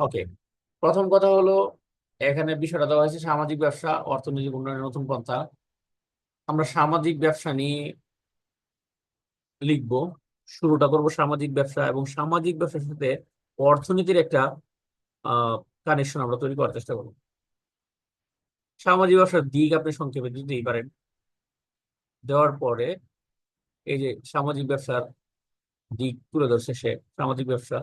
ওকে প্রথম কথা হলো, এখানে বিষয়টা দেওয়া হয়েছে সামাজিক ব্যবসা, অর্থনৈতিক উন্নয়নের নতুন পন্থা। আমরা সামাজিক ব্যবসা নিয়ে লিখব। শুরুটা করব সামাজিক ব্যবসা এবং সামাজিক ব্যবসার সাথে অর্থনীতির একটা কানেকশন আমরা তৈরি করার চেষ্টা করব। সামাজিক ব্যবসার দিক আপনি সংক্ষেপে দিতেই পারেন। দেওয়ার পরে এই যে সামাজিক ব্যবসার দিক তুলে ধরছে সে সামাজিক ব্যবসা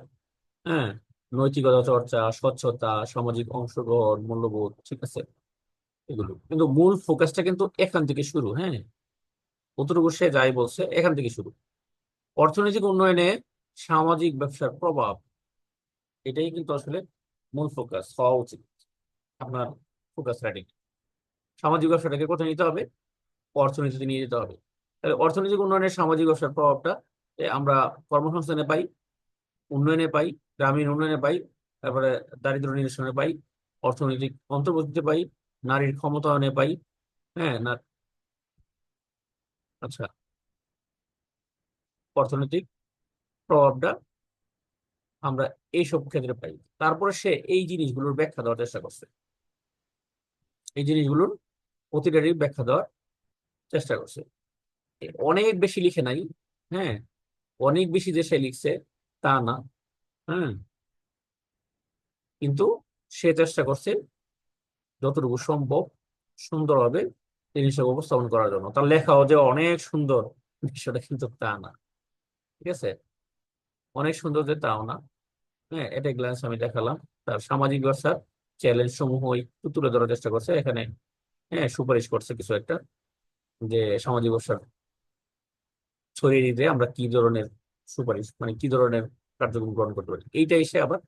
হ্যাঁ? নৈতিকতা, চর্চা, স্বচ্ছতা, সামাজিক অংশগ্রহণ, মূল্যবোধ, ঠিক আছে? এগুলো। কিন্তু মূল ফোকাসটা কিন্তু এখান থেকে শুরু হ্যাঁ? অতটুকু সে যাই বলছে, এখান থেকে শুরু। অর্থনৈতিক উন্নয়নে সামাজিক ব্যবসার প্রভাব, এটাই কিন্তু আসলে মূল ফোকাস হওয়া উচিত। আপনার ফোকাস রাইটিং সামাজিক ব্যবসাটাকে কোথায় নিতে হবে? অর্থনীতিতে নিয়ে যেতে হবে। তাহলে অর্থনৈতিক উন্নয়নের সামাজিক ব্যবসার প্রভাবটা আমরা কর্মসংস্থানে পাই, উন্নয়নে পাই, গ্রামীণ উন্নয়নে পাই, তারপরে দারিদ্র নিরসনে পাই, অর্থনৈতিক অন্তর্ভুক্তিতে পাই, নারীর ক্ষমতায়নে পাই হ্যাঁ না আচ্ছা। অর্থনৈতিক প্রভাবটা আমরা এইসব ক্ষেত্রে পাই। তারপরে সে এই জিনিসগুলোর ব্যাখ্যা দেওয়ার চেষ্টা করছে। এই জিনিসগুলোর প্রতিটারই ব্যাখ্যা দেওয়ার চেষ্টা করছে। অনেক বেশি লিখে নাই হ্যাঁ অনেক বেশি সে লিখছে, তা না। হ্যাঁ? কিন্তু সে চেষ্টা করছে যতটুকু সম্ভব সুন্দরভাবে জিনিসটা উপস্থাপন করার জন্য। তার লেখাও যে অনেক সুন্দর, বিষয়টা কিন্তু তা না। ঠিক আছে? অনেক সুন্দর যে তাও না। হ্যাঁ এটা গ্ল্যান্স আমি দেখালাম। তার সামাজিক ব্যবসার চ্যালেঞ্জ সমূহ একটু তুলে ধরার চেষ্টা করছে। এখানে হ্যাঁ সুপারিশ করছে কিছু একটা যে সামাজিক ব্যবসার ছড়িয়ে দিতে আমরা কি ধরনের সুপারিশ মানে কি ধরনের কার্যক্রম গ্রহণ করতে পারি? এইটা এসে আবার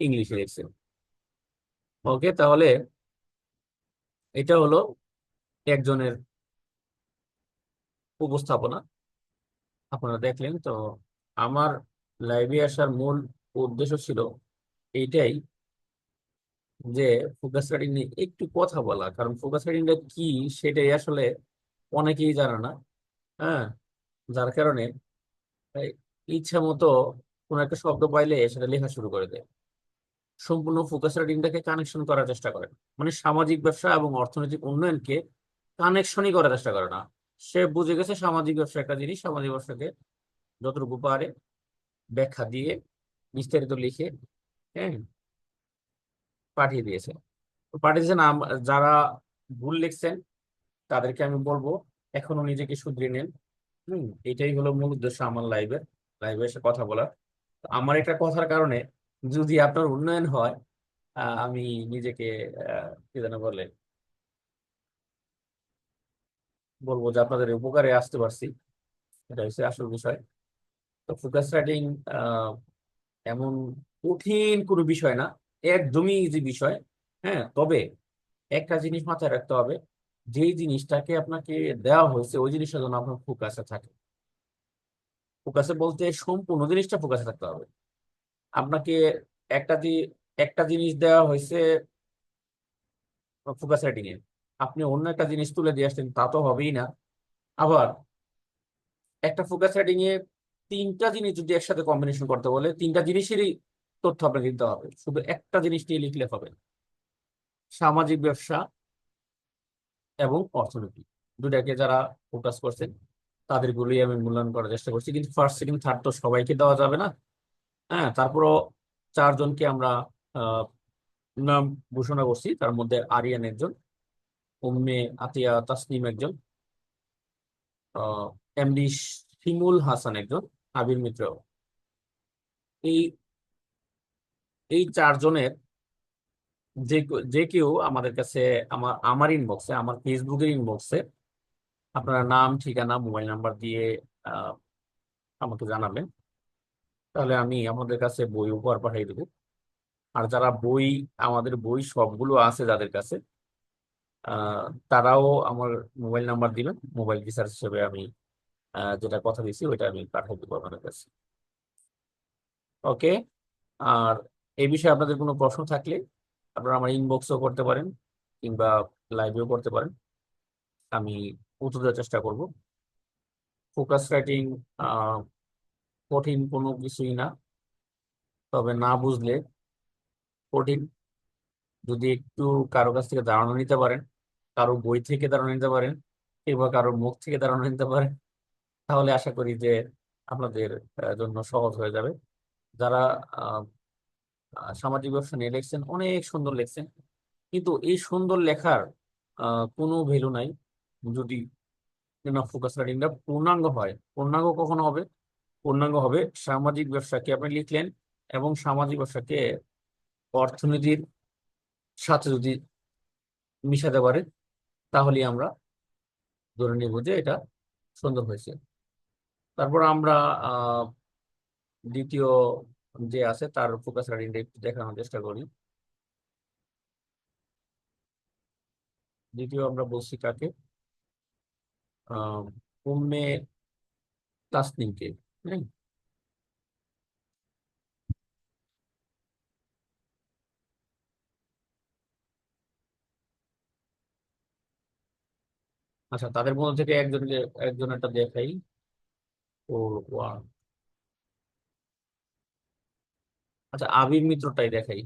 ইংলিশে লিখছে ওকে তাহলে এটা হলো একজনের উপস্থাপনা। আপনারা দেখলেন, তো আমার লাইভে আসার মূল উদ্দেশ্য ছিল এইটাই যে ফোকাস রাইটিং নিয়ে একটু কথা বলা। কারণ ফোকাস রাইটিংটা কি সেটাই আসলে অনেকেই জানে না হ্যাঁ? যার কারণে ইচ্ছা মতো কোনো একটা শব্দ পাইলে সেটা লেখা শুরু করে দেয়। সম্পূর্ণ ফোকাস রাইটিংটাকে কানেকশন করার চেষ্টা করে। মানে সামাজিক ব্যবসা এবং অর্থনৈতিক উন্নয়নকে কানেকশনই করার চেষ্টা করে না। সে বুঝে গেছে সামাজিক ব্যবসা একটা জিনিস, সামাজিক ব্যবসাকে যতটুকু পারে ব্যাখ্যা দিয়ে, বিস্তারিত লিখে হ্যাঁ পাঠিয়ে দিয়েছে। পাঠিয়েছেন যারা ভুল লিখছেন তাদেরকে আমি বলব এখনও নিজেকে শুধরিয়ে নেন। হম, এটাই হলো মূল উদ্দেশ্য আমার লাইভের লাইভে এসে কথা বলার। আমার একটা কথার কারণে যদি আপনার উন্নয়ন হয় আমি নিজেকে কি যেন বলে? বলব যে আপনাদের উপকারে আসতে পারছি। এটা হচ্ছে আসল বিষয়। তো ফোকাস রাইটিং এমন কঠিন কোনো বিষয় না, একদমই ইজি বিষয় হ্যাঁ? তবে একটা জিনিস মাথায় রাখতে হবে যেই জিনিসটাকে আপনাকে দেওয়া হয়েছে, ওই জিনিসটা যেন আপনার ফোকাসে থাকে। ফোকাসে বলতে সম্পূর্ণ জিনিসটা ফোকাসে থাকতে হবে। আপনাকে একটা একটা জিনিস দেওয়া হয়েছে ফোকাস রাইটিং এ। আপনি অন্য একটা জিনিস তুলে দিয়ে আসলেন, তা তো হবেই না। আবার একটা ফোকাস রাইটিং এ তিনটা জিনিস যদি একসাথে কম্বিনেশন করতে বলে, তিনটা জিনিসেরই তথ্য আপনাকে দিতে হবে। শুধু একটা জিনিস নিয়ে লিখলে হবে সামাজিক ব্যবসা এবং অর্থনীতি। দুটাকে যারা ফোকাস করছেন তাদেরগুলোই আমি মূল্যায়ন করার চেষ্টা করছি। কিন্তু ফার্স্ট সেকেন্ড থার্ড তো সবাইকে দেওয়া যাবে না। হ্যাঁ তারপরও চারজনকে আমরা নাম ঘোষণা করছি। তার মধ্যে আরিয়ান একজন, উম্মে আতিয়া তাসনিম একজন এমডি শিমুল হাসান একজন, আবির মিত্র। এই এই চারজনের যে যে কেউ আমাদের কাছে, আমার আমার ইনবক্সে আমার ফেসবুকের ইনবক্সে আপনারা নাম, ঠিকানা মোবাইল নাম্বার দিয়ে আমাকে জানাবেন। তাহলে আমি আমাদের কাছে বই উপহার পাঠিয়ে দেবো। আর যারা বই, আমাদের বই সবগুলো আছে যাদের কাছে তারাও আমার মোবাইল নাম্বার দিবেন। মোবাইল রিচার্জ হিসেবে আমি যেটা কথা দিয়েছি ওইটা আমি পাঠিয়ে দেবো আপনাদের কাছে। ওকে আর এই বিষয়ে আপনাদের কোনো প্রশ্ন থাকলে আপনারা আমার ইনবক্সও করতে পারেন কিংবা লাইভেও করতে পারেন। আমি উত্তর দেওয়ার চেষ্টা করব। ফোকাস রাইটিং কঠিন কোনো কিছুই না। তবে না বুঝলে কঠিন। যদি একটু কারও কাছ থেকে ধারণা নিতে পারেন, কারও বই থেকে ধারণা নিতে পারেন কিংবা কারোর মুখ থেকে ধারণা নিতে পারেন, তাহলে আশা করি যে আপনাদের জন্য সহজ হয়ে যাবে। যারা সামাজিক ব্যবসা নিয়ে লিখছেন, অনেক সুন্দর লিখছেন। কিন্তু এই সুন্দর লেখার কোনো ভ্যালু নাই। যদি ফোকাস রাইটিংটা পূর্ণাঙ্গ হয়। পূর্ণাঙ্গ কখনো হবে? পূর্ণাঙ্গ হবে সামাজিক ব্যবসাকে আপনি লিখলেন এবং সামাজিক ব্যবসাকে অর্থনীতির সাথে যদি মিশাতে পারে তাহলে আমরা ধরে নিব যে এটা সুন্দর হয়েছে। তারপর আমরা দ্বিতীয় যে আছে তার ফোকাস একটু দেখানোর চেষ্টা করি। দ্বিতীয় আমরা বলছি কাকে? হ্যাঁ? আচ্ছা তাদের মধ্যে থেকে একজনকে একজন একটা দেখাই। ও ওয়াও আচ্ছা আবির মিত্রটাই দেখাই।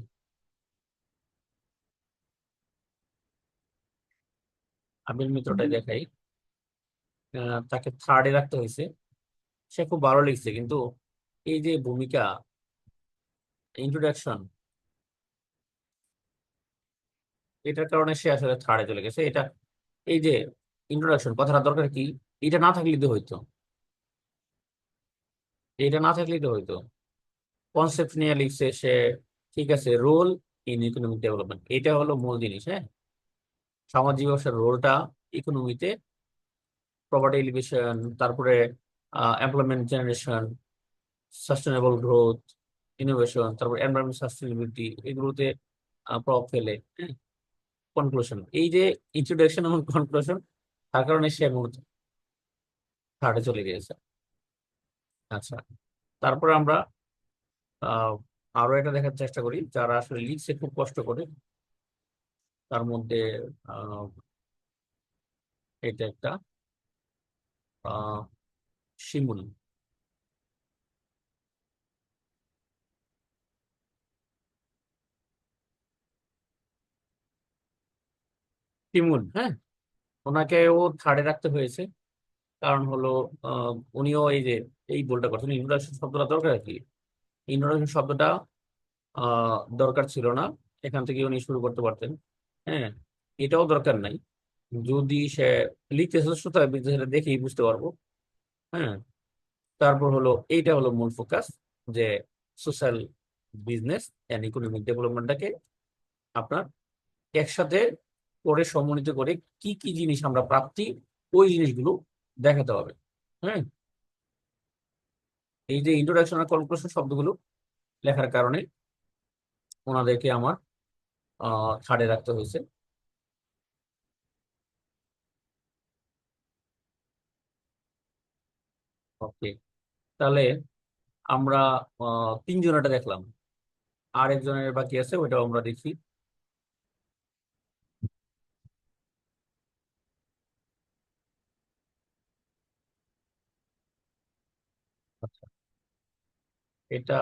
আবির মিত্রটাই দেখাই। তাকে থার্ডে রাখতে হয়েছে। সে খুব ভালো লিখছে কিন্তু এই যে ভূমিকা ইন্ট্রোডাকশন এটার কারণে সে আসলে থার্ডে চলে গেছে। এটা এই যে ইন্ট্রোডাকশন কথাটা দরকার কি? এটা না থাকলে তো হইতো। এটা না থাকলে তো হইতো। কনসেপ্ট নিয়ে লিখছে সে, ঠিক আছে রোল ইন ইকোনমিক ডেভেলপমেন্ট এটা হলো মূল জিনিস হ্যাঁ? সামাজিক ব্যবসার রোলটা ইকোনমিতে প্রপার্টি এলিভেশন তারপরে employment generation sustainable growth innovation তারপর এনভায়রনমেন্ট সাস্টেনেবিলিটি এগুলোতে প্রভাব ফেলে হ্যাঁ? কনক্লুশন এই যে ইন্ট্রোডাকশন এবং কনক্লুশন তার কারণে সে মূলত থার্ডে চলে গিয়েছে। আচ্ছা তারপরে আমরা আরও এটা দেখার চেষ্টা করি, যারা আসলে লিখছে খুব কষ্ট করে, তার মধ্যে এটা একটা শিমুল। শিমুল হ্যাঁ? ওনাকেও থার্ডে রাখতে হয়েছে। কারণ হলো উনিও এই যে, এই বলটা করছেন, ইন্ট্রোডাকশন শব্দটা দরকার কি। ইন্ট্রোডাকশন শব্দটা দরকার ছিল না। এখান থেকে উনি শুরু করতে পারতেন। হ্যাঁ এটাও দরকার নাই। যদি সে লিখতে চেষ্টা হয় সেটা দেখেই বুঝতে পারব। হ্যাঁ তারপর হলো, এইটা হলো মূল ফোকাস যে সোশ্যাল বিজনেস অ্যান্ড ইকোনমিক ডেভেলপমেন্টটাকে আপনার একসাথে করে সমন্বিত করে কি কি জিনিস আমরা প্রাপ্তি, ওই জিনিসগুলো দেখাতে হবে। হ্যাঁ এই যে ইন্ট্রোডাকশন আর কনক্লুশন শব্দগুলো লেখার কারণে ওনাদেরকে আমার ছাড়ে রাখতে হয়েছে। ওকে তাহলে আমরা তিনজনেরটা দেখলাম। আর একজনের বাকি আছে, ওইটাও আমরা দেখি। এটা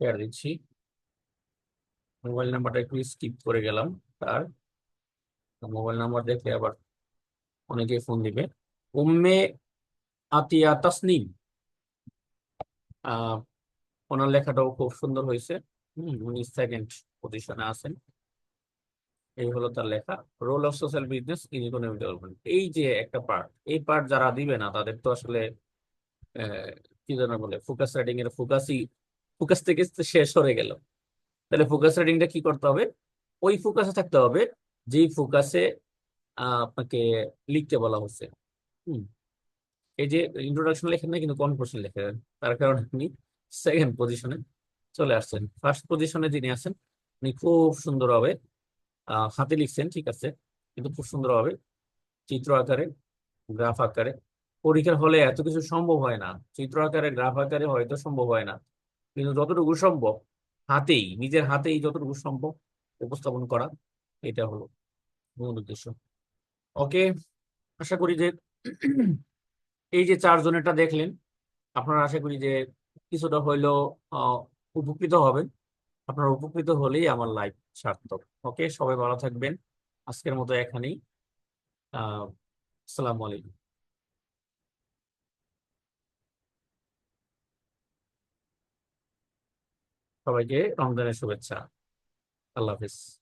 দিচ্ছি। মোবাইল নাম্বারটা একটু স্কিপ করে গেলাম তার। মোবাইল নাম্বার দেখলে আবার অনেকে ফোন দিবে। উম্মে আতিয়া তাসনিম। আহ ওনার লেখাটাও খুব সুন্দর হয়েছে। হম, উনি সেকেন্ড পজিশনে আছেন। এই হলো তার লেখা role of social business in economic development এই যে একটা পার্ট এই পার্ট যারা দিবে না তাদের তো আসলে কি যেন বলে ফোকাস রাইটিং এর ফোকাসই ফোকাস থেকে শেষ হয়ে গেল। তাহলে ফোকাস রাইটিংটা কি করতে হবে? ওই ফোকাসে থাকতে হবে যেই ফোকাসে আপনাকে লিখতে বলা হচ্ছে। হুম। এই যে ইন্ট্রোডাকশন লেখেন না কিন্তু কনক্লুশন লেখেন। তার কারণে আপনি সেকেন্ড পজিশনে চলে আসছেন। ফার্স্ট পজিশনে যিনি আছেন উনি খুব আহ, হাতে লিখছেন, ঠিক আছে? কিন্তু খুব সুন্দরভাবে চিত্র আকারে, গ্রাফ আকারে। পরীক্ষার হলে এত কিছু সম্ভব হয় না। চিত্র আকারে, গ্রাফ আকারে হয়তো সম্ভব হয় না। কিন্তু যতটুকু সম্ভব, হাতেই, নিজের হাতেই যতটুকু সম্ভব উপস্থাপন করা, এটা হলো মূল উদ্দেশ্য। ওকে, আশা করি যে এই যে চারজনেরটা দেখলেন, আপনারা আশা করি যে কিছুটা হইলেও উপকৃত হবেন। আপনারা উপকৃত হলেই আমার লাইফ সার্থক। ওকে সবাই ভালো থাকবেন। আজকের মতো এখানেই। আসসালামু আলাইকুম। সবাইকে রমজানের শুভেচ্ছা। আল্লাহ হাফিজ।